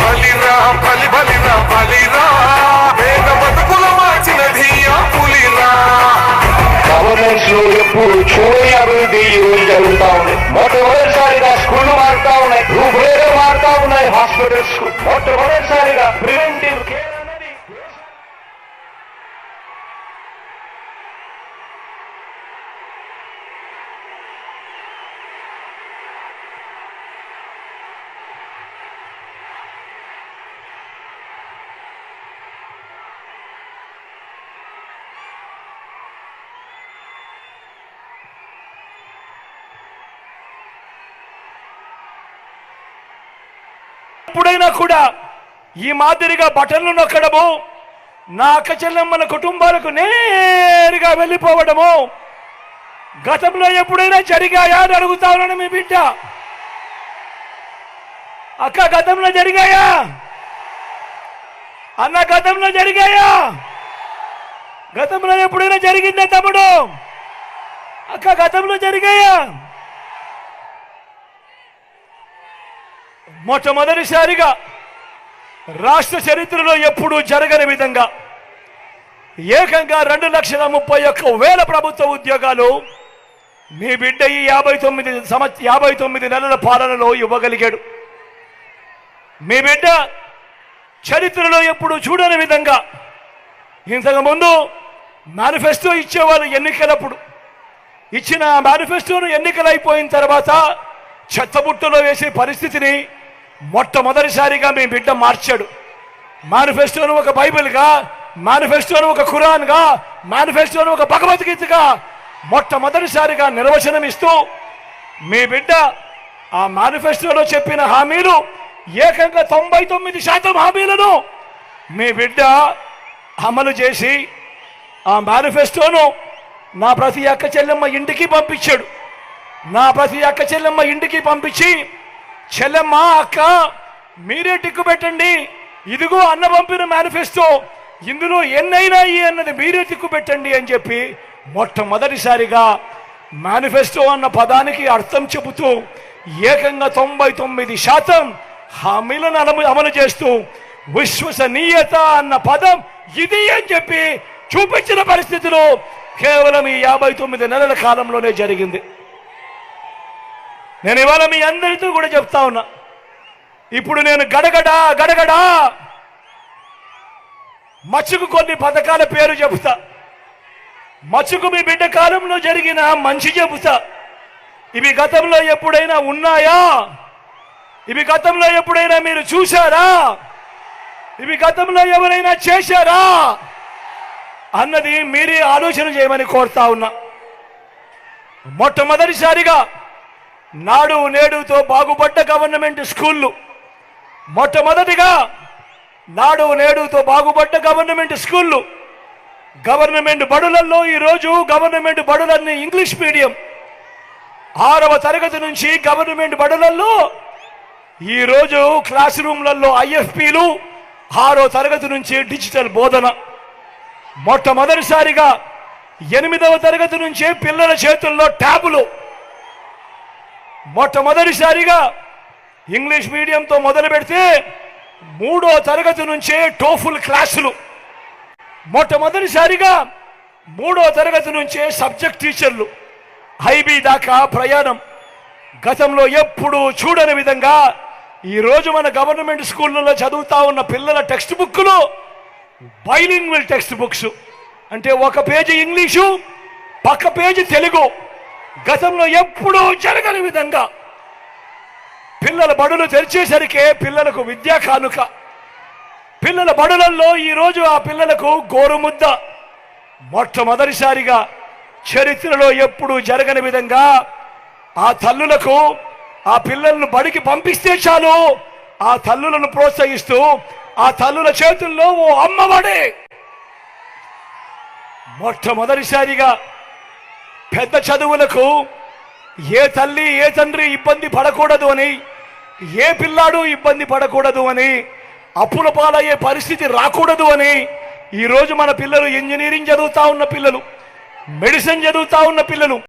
బలిరా బలి బలిరా బలిరా వేద బతుకుల మార్చినది ఆ పులిరా గవర్నెన్స్ లో ఎప్పుడు చూడని అభివృద్ధి ఈ రోజు జరుగుతా ఉంది మొట్టమొదటిసారిగా స్కూళ్లు మారుతా ఉన్నాయి రూపురేఖలు మారుతా ఉన్నాయి హాస్పిటల్స్ మొట్టమొదటిసారిగా ప్రివెంటివ్ కేర్ ఎప్పుడైనా కూడా ఈ మాదిరిగా బటన్లు నొక్కడము నా అక్క చెల్లెమ్మల కుటుంబాలకు నేరుగా వెళ్ళిపోవడము గతంలో ఎప్పుడైనా జరిగాయా అని అడుగుతా మీ బిడ్డ. అక్క గతంలో జరిగాయా? అన్న గతంలో జరిగాయా? గతంలో ఎప్పుడైనా జరిగిందా తమ్ముడు? అక్క గతంలో జరిగాయా? మొట్టమొదటిసారిగా రాష్ట్ర చరిత్రలో ఎప్పుడూ జరగని విధంగా ఏకంగా రెండు లక్షల ముప్పై ఒక్క వేల ప్రభుత్వ ఉద్యోగాలు మీ బిడ్డ ఈ యాభై తొమ్మిది సంవ యాభై తొమ్మిది నెలల పాలనలో ఇవ్వగలిగాడు. మీ బిడ్డ చరిత్రలో ఎప్పుడు చూడని విధంగా ఇంతకుముందు మేనిఫెస్టో ఇచ్చేవాళ్ళు ఎన్నికలప్పుడు. ఇచ్చిన మేనిఫెస్టోను ఎన్నికలు అయిపోయిన తర్వాత చెత్తబుట్టలో వేసే పరిస్థితిని మొట్టమొదటిసారిగా మీ బిడ్డ మార్చాడు. మేనిఫెస్టోను ఒక బైబిల్గా మేనిఫెస్టోను ఒక ఖురాన్గా మేనిఫెస్టోను ఒక భగవద్గీతగా మొట్టమొదటిసారిగా నిర్వచనం ఇస్తూ మీ బిడ్డ ఆ మేనిఫెస్టోలో చెప్పిన హామీలు ఏకంగా తొంభై తొమ్మిది శాతం హామీలను మీ బిడ్డ అమలు చేసి ఆ మేనిఫెస్టోను నా ప్రతి అక్క చెల్లెమ్మ ఇంటికి పంపించాడు. నా ప్రతి అక్క చెల్లెమ్మ ఇంటికి పంపించి చెల్లెమ్మా అక్క మీరే టిక్కు పెట్టండి. ఇదిగో అన్న పంపిన మేనిఫెస్టో ఇందులో ఎన్నైనాయి అన్నది మీరే టిక్కు పెట్టండి అని చెప్పి మొట్టమొదటిసారిగా మేనిఫెస్టో అన్న పదానికి అర్థం చెబుతూ ఏకంగా తొంభై తొమ్మిది శాతం హామీలను అమలు అమలు చేస్తూ విశ్వసనీయత అన్న పదం ఇది అని చెప్పి చూపించిన పరిస్థితిలో కేవలం ఈ యాభై తొమ్మిది నెలల కాలంలోనే జరిగింది. నేను ఇవాళ మీ అందరితో కూడా చెప్తా ఉన్నా. ఇప్పుడు నేను గడగడ గడగడ. మచ్చుకు కొన్ని పథకాల పేరు చెబుతా. మచ్చుకు మీ బిడ్డ కాలంలో జరిగిన మంచి చెబుతా. ఇవి గతంలో ఎప్పుడైనా ఉన్నాయా? ఇవి గతంలో ఎప్పుడైనా మీరు చూశారా? ఇవి గతంలో ఎవరైనా చేశారా? అన్నది మీరే ఆలోచన చేయమని కోరుతా ఉన్నా. మొట్టమొదటిసారిగా నాడు నేడుతో బాగుపడ్డ గవర్నమెంట్ స్కూళ్ళు. మొట్టమొదటిగా నాడు నేడుతో బాగుపడ్డ గవర్నమెంట్ స్కూళ్ళు. గవర్నమెంట్ బడులలో ఈరోజు గవర్నమెంట్ బడులన్నీ ఇంగ్లీష్ మీడియం. ఆరవ తరగతి నుంచి గవర్నమెంట్ బడులలో ఈరోజు క్లాస్ రూమ్లలో ఐఎఫ్పీలు ఆరో తరగతి నుంచి డిజిటల్ బోధన. మొట్టమొదటిసారిగా ఎనిమిదవ తరగతి నుంచే పిల్లల చేతుల్లో ట్యాబులు. మొట్టమొదటిసారిగా ఇంగ్లీష్ మీడియంతో మొదలు పెడితే మూడో తరగతి నుంచే టోఫుల్ క్లాసులు. మొట్టమొదటిసారిగా మూడో తరగతి నుంచే సబ్జెక్ట్ టీచర్లు. హైబీ దాకా ప్రయాణం. గతంలో ఎప్పుడూ చూడని విధంగా ఈరోజు మన గవర్నమెంట్ స్కూళ్ళలో చదువుతా ఉన్న పిల్లల టెక్స్ట్ బుక్లు బైలింగ్వల్ టెక్స్ట్ బుక్స్. అంటే ఒక పేజీ ఇంగ్లీషు పక్క పేజీ తెలుగు. గతంలో ఎప్పుడూ జరగని విధంగా పిల్లల బడులు తెరిచేసరికే పిల్లలకు విద్యా కానుక. పిల్లల బడులలో ఈరోజు ఆ పిల్లలకు గోరుముద్ద. మొట్టమొదటిసారిగా చరిత్రలో ఎప్పుడూ జరగని విధంగా ఆ తల్లులకు ఆ పిల్లలను బడికి పంపిస్తే చాలు. ఆ తల్లులను ప్రోత్సహిస్తూ ఆ తల్లుల చేతుల్లో ఓ అమ్మబడే మొట్టమొదటిసారిగా పెద్ద చదువులకు ఏ తల్లి ఏ తండ్రి ఇబ్బంది పడకూడదు అని ఏ పిల్లాడు ఇబ్బంది పడకూడదు అని అప్పుల పాలయ్యే పరిస్థితి రాకూడదు అని ఈరోజు మన పిల్లలు ఇంజనీరింగ్ చదువుతా ఉన్న పిల్లలు మెడిసిన్ చదువుతా ఉన్న పిల్లలు.